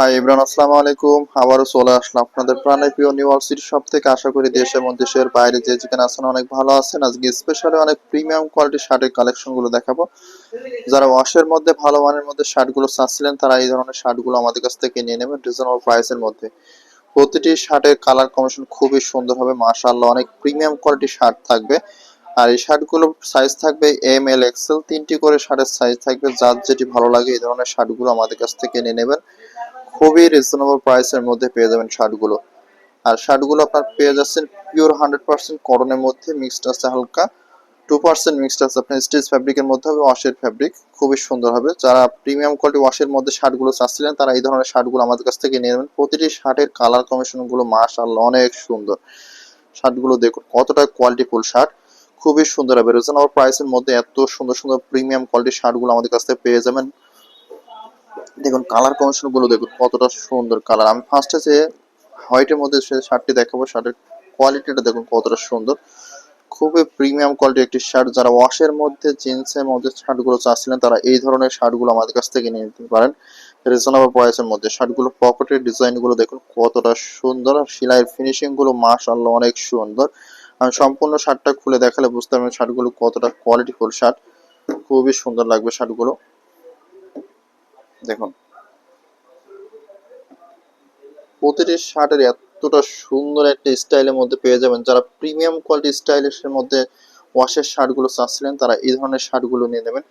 High Imran আসসালামু আলাইকুম। আবারও চলে আসলাম আপনাদের প্রাণের প্রিয় নিউ সিটি সব থেকে। আশা করি দেশ এবং দেশের বাইরে যে যেখানে আছেন অনেক ভালো আছেন। আজকে স্পেশালি অনেক প্রিমিয়াম কোয়ালিটির শার্টের কালেকশনগুলো দেখাবো। যারা ওয়াশের মধ্যে, ভালো মানের মধ্যে শার্টগুলো চাচ্ছিলেন, তারা এই ধরনের শার্টগুলো আমাদের কাছ থেকে নিয়ে নেবেন রিজনেবল প্রাইসের মধ্যে। প্রতিটি শার্টের কালার কমিশন খুবই সুন্দর হবে। মাশাআল্লাহ, অনেক প্রিমিয়াম কোয়ালিটির শার্ট থাকবে। আর এই শার্টগুলো সাইজ থাকবে এম এল এক্সেল তিনটি করে শার্টের সাইজ থাকবে। যার যেটি ভালো লাগে, এই ধরনের শার্টগুলো আমাদের কাছ থেকে নিয়ে নেবেন। খুবই রিজনেবল প্রাইসের মধ্যে পেয়ে যাবেন শার্টগুলো। আর শার্টগুলো আপনার পেয়ে যাচ্ছেন পিওর হান্ড্রেড পার্সেন্ট করনের মধ্যে মিক্সড আছে হালকা। টু পার্সেন্ট মিক্সড আছে আপনার স্টিচ ফ্যাব্রিকের মধ্যে হবে ওয়াশের ফ্যাব্রিক খুবই সুন্দর হবে। যারা প্রিমিয়াম কোয়ালিটি ওয়াশের মধ্যে শার্টগুলো চাচ্ছিলেন, তারা এই ধরনের শার্টগুলো আমাদের কাছ থেকে নিয়ে নেবেন। প্রতিটি শার্টের কালার কম্বিনেশনগুলো মাশাআল্লাহ অনেক সুন্দর। শার্টগুলো দেখুন, কতটা কোয়ালিটিফুল শার্ট। খুবই সুন্দর হবে। রিজনেবল প্রাইসের মধ্যে এত সুন্দর সুন্দর প্রিমিয়াম কোয়ালিটির শার্টগুলো আমাদের কাছ থেকে পেয়ে যাবেন। দেখুন কালার কম্বিনেশনগুলো দেখুন, কতটা সুন্দর কালার আমি ফার্স্টে যে হোয়াইটের মধ্যে সে শার্টটি দেখাবো শার্টের কোয়ালিটিটা দেখুন কতটা সুন্দর। খুবই প্রিমিয়াম কোয়ালিটির একটি শার্ট যারা ওয়াশের মধ্যে জিন্সের মধ্যে শার্টগুলো চাচ্ছিলেন, তারা এই ধরনের শার্টগুলো আমাদের কাছ থেকে নিয়ে নিতে পারেন। রিজনেবল প্রাইসের মধ্যে। শার্টগুলো পকেটের ডিজাইনগুলো দেখুন কতটা সুন্দর। আর সেলাইয়ের ফিনিশিংগুলো মাশাআল্লাহ অনেক সুন্দর। আমি সম্পূর্ণ শার্টটা খুলে দেখালে বুঝতে পারবেন শার্টগুলো কতটা কোয়ালিটিফুল শার্ট খুবই সুন্দর লাগবে শার্টগুলো দেখুন। প্রতিটি শার্টের এতটা সুন্দর একটা স্টাইলের মধ্যে পেয়ে যাবেন। যারা প্রিমিয়াম কোয়ালিটি স্টাইলিশের মধ্যে ওয়াশের শার্টগুলো চাচ্ছিলেন, তারা এই ধরনের শার্টগুলো নিয়ে নেবেন।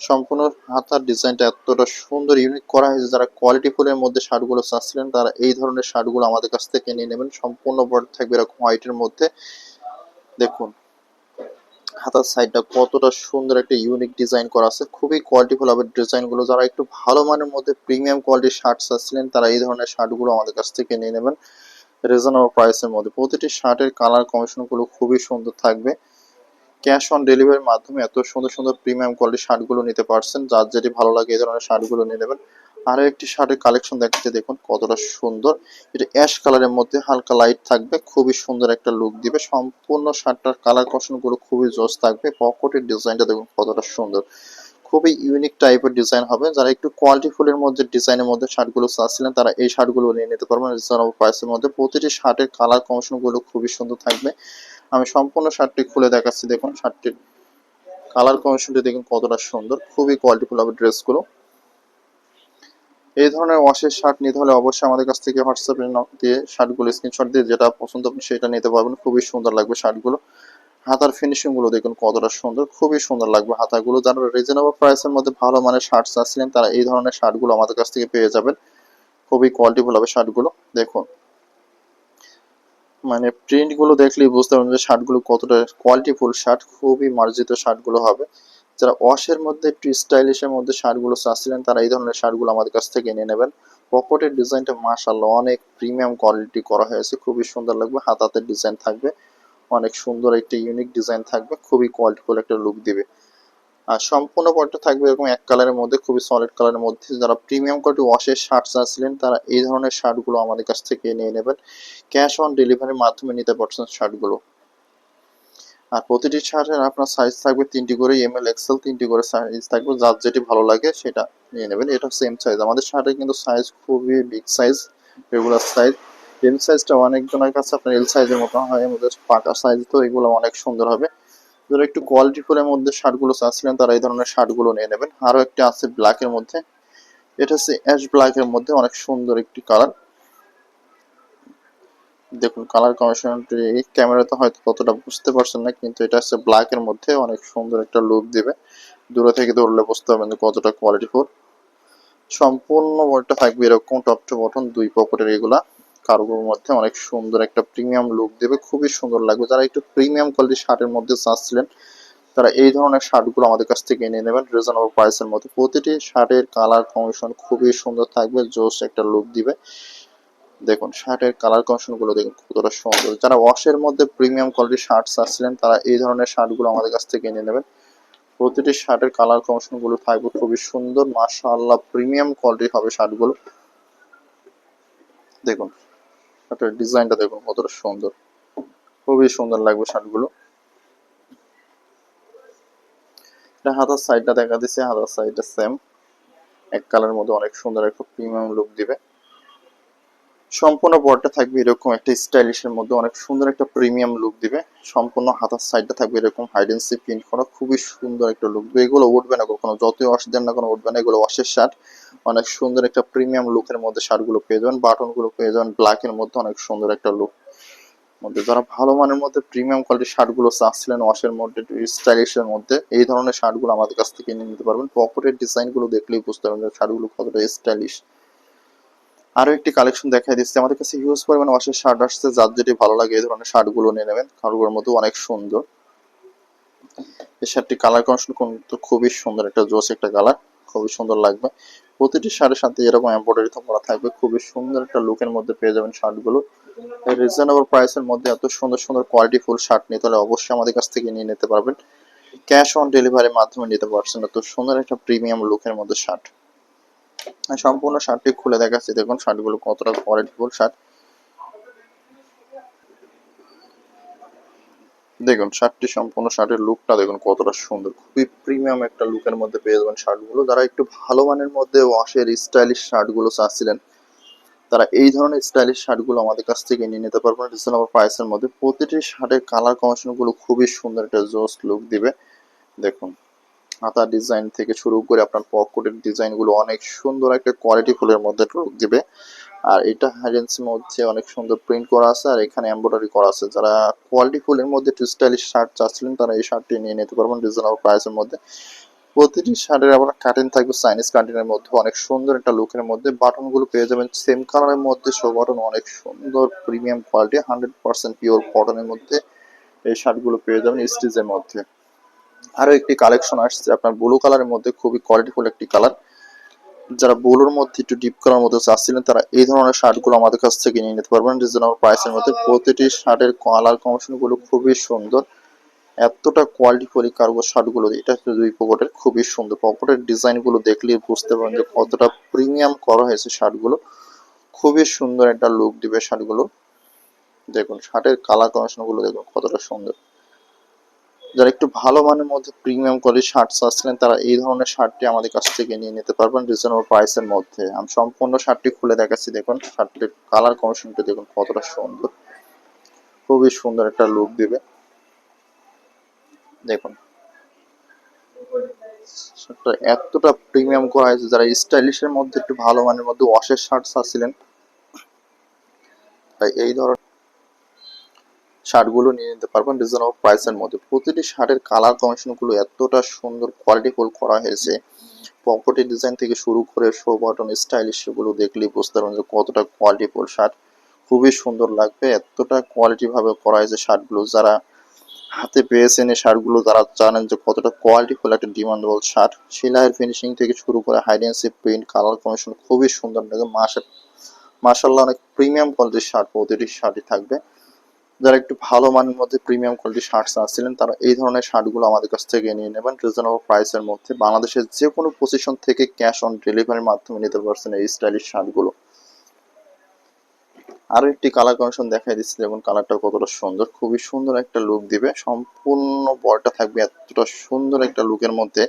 সম্পূর্ণ হাতার ডিজাইনটা এতটা সুন্দর ইউনিক করা হয়েছে। যারা কোয়ালিটি ফুলের মধ্যে শার্টগুলো চাচ্ছিলেন, তারা এই ধরনের শার্টগুলো আমাদের কাছ থেকে নিয়ে নেবেন। সম্পূর্ণ বড় থাকবে এরকম হোয়াইটের মধ্যে। দেখুন হাতার সাইডটা কতটা সুন্দর একটা ইউনিক ডিজাইন করা আছে, খুবই কোয়ালিটিফুল হবে ডিজাইনগুলো যারা একটু ভালো মানের মধ্যে প্রিমিয়াম কোয়ালিটির শার্ট চাচ্ছিলেন তারা এই ধরনের শার্টগুলো আমাদের কাছ থেকে নিয়ে নেবেন। রিজনেবল প্রাইসের মধ্যে। প্রতিটি শার্টের কালার কমিশনগুলো খুবই সুন্দর থাকবে। ক্যাশ অন ডেলিভারির মাধ্যমে এত সুন্দর সুন্দর প্রিমিয়াম কোয়ালিটির শার্টগুলো নিতে পারছেন। যার যেটি ভালো লাগে এই ধরনের শার্টগুলো নিয়ে নেবেন। আরও একটি শার্টের কালেকশন দেখাচ্ছে, দেখুন কতটা সুন্দর। এটা অ্যাশ কালারের মধ্যে হালকা লাইট থাকবে, খুবই সুন্দর একটা লুক দিবে। সম্পূর্ণ শার্টটার কালার কশনগুলো খুবই জোস থাকবে পকেটের ডিজাইনটা দেখুন কতটা সুন্দর। খুবই ইউনিক টাইপের ডিজাইন হবে। যারা একটু কোয়ালিটি ফুলের মধ্যে ডিজাইনের মধ্যে শার্টগুলো চাচ্ছিলেন, তারা এই শার্টগুলো নিয়ে নিতে পারবেন রিজনেবল প্রাইসের মধ্যে। প্রতিটি শার্টের কালার কমিশনগুলো খুবই সুন্দর থাকবে। আমি সম্পূর্ণ শার্টটি খুলে দেখাচ্ছি, দেখুন শার্টটির কালার কমিশনটি দেখুন কতটা সুন্দর। খুবই কোয়ালিটিফুল হবে ড্রেসগুলো এই ধরনের ওয়াশের শার্ট নিতে হলে অবশ্যই আমাদের কাছ থেকে হোয়াটসঅ্যাপে দিয়ে শার্টগুলো স্ক্রিনশট দিয়ে যেটা পছন্দ আপনি সেটা নিতে পারবেন। খুবই সুন্দর লাগবে শার্টগুলো। হাতার ফিনিশিংগুলো দেখুন কতটা সুন্দর, খুবই সুন্দর লাগবে হাতাগুলো। যারা রিজনেবল প্রাইসের মধ্যে ভালো মানের শার্ট চাচ্ছিলেন তারা এই ধরনের শার্টগুলো আমাদের কাছ থেকে পেয়ে যাবেন। খুবই কোয়ালিটিফুল হবে শার্টগুলো, দেখুন। মানে প্রিন্টগুলো দেখলেই বুঝতে পারবেন যে শার্টগুলো কতটা কোয়ালিটিফুল শার্ট, খুবই মার্জিত শার্টগুলো হবে। যারা ওয়াশের মধ্যে একটু স্টাইলিশের মধ্যে শার্টগুলো চাচ্ছিলেন, তারা এই ধরনের শার্টগুলো আমাদের কাছ থেকে নিয়ে নেবেন। পকেটের ডিজাইনটা মাশাআল্লাহ অনেক প্রিমিয়াম কোয়ালিটি করা হয়েছে, খুবই সুন্দর লাগবে হাতাতে ডিজাইন থাকবে। অনেক সুন্দর একটা ইউনিক ডিজাইন থাকবে, খুবই কোয়ালিটিফুল একটা লুক দিবে। আর সম্পূর্ণ পটটা থাকবে এরকম এক কালারের মধ্যে, খুবই সলিড কালারের মধ্যে। যারা প্রিমিয়াম কোয়ালিটি ওয়াশের শার্ট চাচ্ছিলেন, তারা এই ধরনের শার্টগুলো আমাদের কাছ থেকে নিয়ে নেবেন। ক্যাশ অন ডেলিভারির মাধ্যমে নিতে পারছেন শার্টগুলো। আর প্রতিটি শার্টের আপনার সাইজ থাকবে তিনটি করে এম এল এক্সেল তিনটি করে সাইজ থাকবে, যার যেটি ভালো লাগে সেটা নিয়ে নেবেন। এটা সেম সাইজ আমাদের শার্টের কিন্তু সাইজ খুবই big size regular size M সাইজটা অনেকজনের কাছে আপনার এল সাইজের মতো হয় আমাদের পাকা সাইজ তো এগুলো অনেক সুন্দর হবে। যারা একটু কোয়ালিটি ফুলের মধ্যে শার্টগুলো চাচ্ছিলেন, তারা এই ধরনের শার্টগুলো নিয়ে নেবেন। আরও একটি আছে ব্ল্যাকের মধ্যে। এটা হচ্ছে অ্যাশ ব্ল্যাকের মধ্যে অনেক সুন্দর একটি কালার দেখুন কালার কমিশনটি ক্যামেরাতে হয়তো ততটা বুঝতে পারছেন না, কিন্তু এটা হচ্ছে ব্ল্যাক এর মধ্যে অনেক সুন্দর একটা লুক দিবে। দূরে থেকে ধরলে বুঝতে পারবেন কতটা কোয়ালিটি ফুল। সম্পূর্ণ বডিটা থাকবে এরকম টপ টু বটন দুই পকেটের এগুলা। কার্গোর মধ্যে অনেক সুন্দর একটা প্রিমিয়াম লুক দেবে, খুবই সুন্দর লাগবে। যারা একটু প্রিমিয়াম কোয়ালিটির শার্টের মধ্যে চাচ্ছিলেন, তারা এই ধরনের শার্টগুলো আমাদের কাছ থেকে নিয়ে নেবেন রিজনেবল প্রাইসের মধ্যে। প্রতিটি শার্টের কালার কমিশন খুবই সুন্দর থাকবে জোস একটা লুক দিবে। দেখুন, শার্টের কালার কমিশনগুলো দেখুন, কতটা সুন্দর। যারা ওয়াশের মধ্যে প্রিমিয়াম কোয়ালিটির শার্ট চাচ্ছিলেন তারা এই ধরনের শার্টগুলো আমাদের কাছ থেকে নিয়ে নেবেন। প্রতিটি শার্টের কালার কমিশনগুলো থাকবে খুবই সুন্দর। মাশাআল্লাহ প্রিমিয়াম কোয়ালিটির হবে শার্টগুলো দেখুন, শার্টের ডিজাইনটা দেখুন, কতটা সুন্দর। খুবই সুন্দর লাগবে শার্টগুলো এটা হাতার সাইডটা দেখা দিচ্ছে, হাতার সাইডটা সেম এক কালারের মধ্যে অনেক সুন্দর একটা প্রিমিয়াম লুক দিবে। সম্পূর্ণ বডিটা থাকবে এরকম একটা স্টাইলিশের মধ্যে, অনেক সুন্দর একটা প্রিমিয়াম লুক দিবে। সম্পূর্ণ হাতার সাইডটা থাকবে এরকম হাইডেন্সি প্রিন্ট করা, খুবই সুন্দর একটা লুক দিবে এগুলো উঠবে না কখনো, যতই ওয়াশ দেন না কোনো উঠবে না, এগুলো ওয়াশের শার্ট অনেক সুন্দর একটা প্রিমিয়াম লুকের মধ্যে শার্টগুলো পেয়ে যাবেন বাটনগুলো পেয়ে যাবেন ব্ল্যাকের মধ্যে অনেক সুন্দর একটা লুক মধ্যে যারা ভালো মানের মধ্যে প্রিমিয়াম কোয়ালিটির শার্টগুলো চাচ্ছিলেন ওয়াশের মধ্যে স্টাইলিশের মধ্যে, এই ধরনের শার্টগুলো আমাদের কাছ থেকে নিয়ে নিতে পারবেন। পকেটের ডিজাইনগুলো দেখলেই বুঝতে পারবেন শার্টগুলো কতটা স্টাইলিশ আরও একটি কালেকশন দেখাই দিচ্ছি। আমাদের কাছে হিউজ পরিমাণ ওয়াশের শার্ট আসছে, যার যেটি ভালো লাগে এই ধরনের শার্টগুলো নিয়ে নেবেন। কারোর মধ্যে অনেক সুন্দর। এই শার্টটি কালার কনশন কিন্তু খুবই সুন্দর, একটা জোস একটা কালার খুবই সুন্দর লাগবে। প্রতিটি শার্টের সাথে এরকম এমব্রয়ডারি তো করা থাকবে, খুবই সুন্দর একটা লুকের মধ্যে পেয়ে যাবেন শার্টগুলো। রিজনেবল প্রাইসের মধ্যে এত সুন্দর সুন্দর কোয়ালিটি ফুল শার্ট নিতে হলে অবশ্যই আমাদের কাছ থেকে নিয়ে নিতে পারবেন। ক্যাশ অন ডেলিভারির মাধ্যমে নিতে পারছেন, এত সুন্দর একটা প্রিমিয়াম লুকের মধ্যে শার্ট। সম্পূর্ণ শার্টটি খুলে দেখাচ্ছি। দেখুন, শার্টগুলো কতটা কোয়ালিটি ফুল শার্ট। দেখুন, শার্টটি সম্পূর্ণ শার্টের লুকটা দেখুন, কতটা সুন্দর। খুবই প্রিমিয়াম একটা লুকের মধ্যে পেয়ে যাবেন শার্টগুলো। যারা একটু ভালো মানের মধ্যে ওয়াশের স্টাইলিশ শার্টগুলো চাচ্ছিলেন, তারা এই ধরনের স্টাইলিশ শার্টগুলো আমাদের কাছ থেকে নিয়ে নিতে পারবেন। রিজনেবল প্রাইসের মধ্যে। প্রতিটি শার্টের কালার কম্বিনেশনগুলো খুবই সুন্দর একটা জোস লুক দিবে। দেখুন। হাতা ডিজাইন থেকে শুরু করে আপনার পকেটের ডিজাইনগুলো অনেক সুন্দর একটা কোয়ালিটি ফুলের মধ্যে লুক দিবে। আর এটা হাইজেন্সির মধ্যে অনেক সুন্দর প্রিন্ট করা আছে আর এখানে এমব্রয়ডারি করা আছে। যারা কোয়ালিটি ফুলের মধ্যে একটু স্টাইলিশ শার্ট চাচ্ছিলেন, তারা এই শার্টটি নিয়ে নিতে পারবেন রিজনেবল প্রাইসের মধ্যে। প্রতিটি শার্টের আবার কাটিন থাকবে চাইনিজ কাটিংয়ের মধ্যে অনেক সুন্দর একটা লুকের মধ্যে বাটনগুলো পেয়ে যাবেন। সেম কালারের মধ্যে শো বাটন অনেক সুন্দর premium quality hundred percent pure কটনের মধ্যে এই শার্টগুলো পেয়ে যাবেন স্টিচের মধ্যে। আরও একটি কালেকশন আসছে, আপনার ব্লু কালারের মধ্যে খুবই কোয়ালিটিফুল একটি কালার যারা ব্লুর মধ্যে একটু ডিপ কালার মধ্যে চাচ্ছিলেন, তারা এই ধরনের শার্টগুলো আমাদের কাছ থেকে নিয়ে নিতে পারবেন। রিজনেবল প্রাইসের মধ্যে প্রতিটি শার্টের কালার কম্বিনেশনগুলো খুবই সুন্দর। এতটা কোয়ালিটি ফুলি কার্গো শার্টগুলো, এটা দুই পকেটের খুবই সুন্দর। পকেটের ডিজাইনগুলো দেখলেই বুঝতে পারবেন যে কতটা প্রিমিয়াম করা হয়েছে শার্টগুলো। খুবই সুন্দর একটা লুক দিবে শার্টগুলো। দেখুন, শার্টের কালার কম্বিনেশনগুলো দেখুন কতটা সুন্দর। যারা একটু ভালো মানের মধ্যে প্রিমিয়াম কোয়ালিটি শার্ট চাচ্ছিলেন তারা এই ধরনের শার্টটি আমাদের কাছ থেকে নিয়ে নিতে পারবেন রিজনেবল প্রাইসের মধ্যে। আমি সম্পূর্ণ শার্টটি খুলে দেখাচ্ছি, দেখুন। শার্টটির কালার কম্বিনেশনটা দেখুন, কতটা সুন্দর। খুবই সুন্দর একটা লুক দিবে। দেখুন। শার্টটা এতটা প্রিমিয়াম করা হয়েছে যারা স্টাইলিশের মধ্যে, একটু ভালো মানের মধ্যে ওয়াশের শার্ট চাচ্ছিলেন তাই এই ধরনের শার্টগুলো নিয়ে নিতে পারবেন। রিজনেবল প্রাইসের মধ্যে। প্রতিটি শার্টের কালার কম্বিনেশনগুলো এতটা সুন্দর কোয়ালিটিফুল করা হয়েছে। পকেটের ডিজাইন থেকে শুরু করে শো বাটন স্টাইলিশ সেগুলো বুঝতে পারবেন যে কতটা কোয়ালিটিফুল শার্ট। খুবই সুন্দর লাগবে। এতটা কোয়ালিটি ভাবে করা হয়েছে শার্টগুলো। যারা হাতে পেয়েছেন এই শার্টগুলো যারা জানেন যে কতটা কোয়ালিটিফুল একটা ডিমান্ডেবল শার্ট। সেলাইয়ের ফিনিশিং থেকে শুরু করে হাইডেন্সি প্রিন্ট কালার কম্বিনেশন খুবই সুন্দর। লাগে মাসে মাসাল্লাহ অনেক প্রিমিয়াম কোয়ালিটির শার্ট প্রতিটি শার্টই থাকবে। যারা একটু ভালো মানের মধ্যে প্রিমিয়াম কোয়ালিটি শার্ট আসছিলেন তারা এই ধরনের শার্টগুলো আমাদের কাছ থেকে নিয়ে নেবেন। রিজনেবল প্রাইসের মধ্যে। বাংলাদেশের যে কোনো পজিশন থেকে ক্যাশ অন ডেলিভারির মাধ্যমে নিতে পারছেন এই স্টাইলিশ শার্টগুলো। আরও একটি কালার কমিশন দেখাই দিচ্ছি। যেমন কালারটা কতটা সুন্দর। খুবই সুন্দর একটা লুক দিবে। সম্পূর্ণ বলটা থাকবে এতটা সুন্দর একটা লুকের মধ্যে।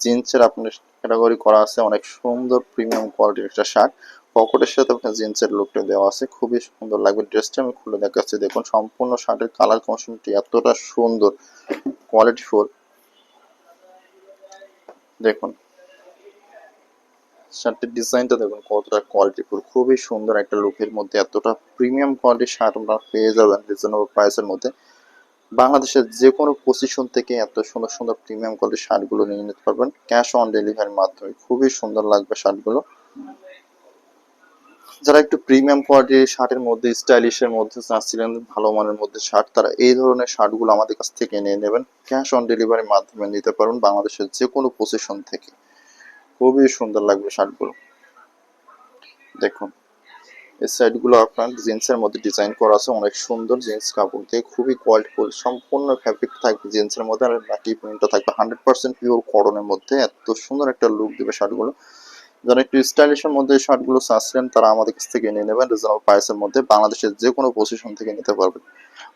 জিন্সের আপনার ক্যাটাগরি করা আছে, অনেক সুন্দর প্রিমিয়াম কোয়ালিটির একটা শার্ট। পকেটের সাথে আপনার জিন্সের লুকটা দেওয়া আছে, খুবই সুন্দর লাগবে। ড্রেসটা আমি খুলে দেখাচ্ছি, দেখুন সম্পূর্ণ শার্টের কালার কম্বিনেশনটি এতটা সুন্দর কোয়ালিটিফুল দেখুন, শার্টের ডিজাইনটা দেখুন কতটা কোয়ালিটি কোয়ালিটিফুল খুবই সুন্দর একটা লুকের মধ্যে এতটা প্রিমিয়াম কোয়ালিটির শার্ট আপনারা পেয়ে যাবেন রিজনেবল প্রাইসের মধ্যে। বাংলাদেশের যে কোনো পজিশন থেকে এত সুন্দর সুন্দর প্রিমিয়াম কোয়ালিটির শার্টগুলো নিয়ে নিতে পারবেন। ক্যাশ অন ডেলিভারির মাধ্যমে। খুবই সুন্দর লাগবে শার্টগুলো। যারা একটু প্রিমিয়াম কোয়ালিটির শার্টের মধ্যে স্টাইলিশের মধ্যে চাচ্ছিলেন, ভালো মানের মধ্যে শার্ট, তারা এই ধরনের শার্টগুলো আমাদের কাছ থেকে নিয়ে নেবেন। ক্যাশ অন ডেলিভারির মাধ্যমে নিতে পারবেন বাংলাদেশের যে কোনো পজিশন থেকে। খুবই সুন্দর লাগবে শার্টগুলো। দেখুন। এই সাইডগুলো আপনার জিন্সের মধ্যে ডিজাইন করা আছে, অনেক সুন্দর জিন্স কাপড় দিয়ে, খুবই কোয়ালিটিফুল সম্পূর্ণ ফ্যাব্রিক থাকবে জিন্সের মধ্যে আর বাকি প্রিন্টটা থাকবে। হান্ড্রেড পার্সেন্ট পিওর কটনের মধ্যে, এত সুন্দর একটা লুক দেবে শার্টগুলো। যারা একটু স্টাইলিশের মধ্যে শার্টগুলো চাচ্ছিলেন, তারা আমাদের কাছ থেকে নিয়ে নেবেন রিজনেবল প্রাইসের মধ্যে। বাংলাদেশের যে কোনো পজিশন থেকে নিতে পারবেন।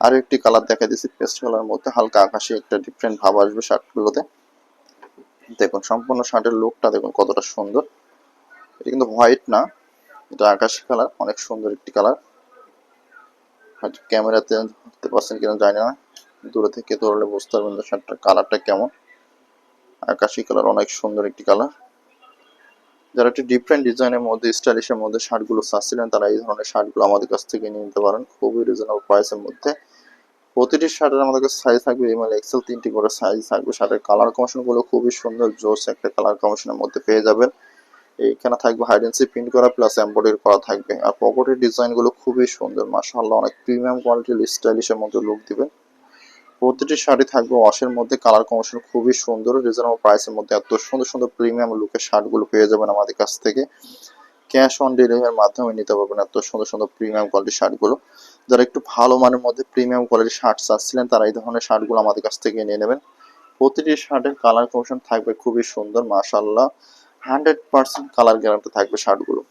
আর একটি কালার দেখা দিচ্ছি পেস্ট কালার মধ্যে, হালকা আকাশে একটা ডিফারেন্ট ভাব আসবে শার্টগুলোতে। দেখুন, সম্পূর্ণ শার্টের লুকটা দেখুন কতটা সুন্দর। এটা কিন্তু হোয়াইট না এটা আকাশি কালার অনেক সুন্দর একটি কালার হয়তো ক্যামেরাতে ধরতে পারছেন কিনা জানি না। দূরে থেকে ধরলে বুঝতে পারবেন যে শার্টটার কালারটা কেমন। আকাশি কালার অনেক সুন্দর একটি কালার যারা একটি ডিফারেন্ট ডিজাইনের মধ্যে স্টাইলিশের মধ্যে শার্টগুলো চাচ্ছিলেন, তারা এই ধরনের শার্টগুলো আমাদের কাছ থেকে নিয়ে নিতে পারেন। খুবই রিজনেবল প্রাইসের মধ্যে। প্রতিটি শার্টের আমাদের কাছে সাইজ থাকবে এমএল এক্সেল তিনটি করে সাইজ থাকবে। শার্টের কালার কমিশনগুলো খুবই সুন্দর জোস একটা কালার কমিশনের মধ্যে পেয়ে যাবেন। এইখানে থাকবে হাইডেন্সি প্রিন্ট করা প্লাস এমব্রয়ডারি করা থাকবে। আর পকেটের ডিজাইনগুলো খুবই সুন্দর, মাশাআল্লাহ, অনেক প্রিমিয়াম কোয়ালিটির স্টাইলিশের মধ্যে লুক দিবেন প্রতিটি শাড়ি থাকবে ওয়াশের মধ্যে কালার কমিশন খুবই সুন্দর রিজনেবল প্রাইসের মধ্যে এত সুন্দর সুন্দর প্রিমিয়াম লুকের শার্টগুলো পেয়ে যাবেন আমাদের কাছ থেকে। ক্যাশ অন ডেলিভারির মাধ্যমে নিতে পারবেন এত সুন্দর সুন্দর প্রিমিয়াম কোয়ালিটির শার্টগুলো যারা একটু ভালো মানের মধ্যে প্রিমিয়াম কোয়ালিটির শার্ট চাচ্ছিলেন, তারা এই ধরনের শার্টগুলো আমাদের কাছ থেকে নিয়ে নেবেন। প্রতিটি শার্টের কালার কমিশন থাকবে খুবই সুন্দর মাশাল্লাহ হান্ড্রেড পার্সেন্ট কালার গ্যারান্টি থাকবে শার্টগুলো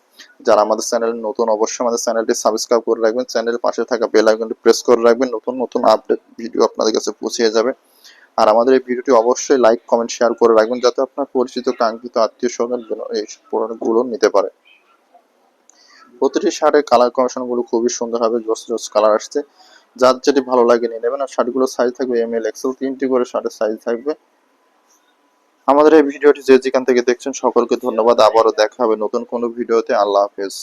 যারা আমাদের চ্যানেল নতুন, অবশ্যই আমাদের চ্যানেলটি সাবস্ক্রাইব করে রাখবেন। চ্যানেলের পাশে থাকা বেল আইকনটি প্রেস করে রাখবেন। নতুন নতুন আপডেট ভিডিও আপনাদের কাছে পৌঁছে যাবে। আর আমাদের এই ভিডিওটি অবশ্যই লাইক কমেন্ট শেয়ার করে রাখবেন, যাতে আপনার পরিচিত, কাঙ্ক্ষিত আত্মীয় স্বজন এই প্রোডাক্টগুলো নিতে পারে। প্রতিটি শার্টের কালার কমিশনগুলো খুবই সুন্দর হবে, জোস জোস কালার আসছে। যার যেটি ভালো লাগে নিয়ে নেবেন। আর শার্টগুলো সাইজ থাকবে এম এল এক্সেল তিনটি করে শার্টের সাইজ থাকবে। আমাদের এই ভিডিওটি যে যেখান থেকে দেখছেন, সকলকে ধন্যবাদ। আবারও দেখা হবে নতুন কোনো ভিডিওতে। আল্লাহ হাফেজ।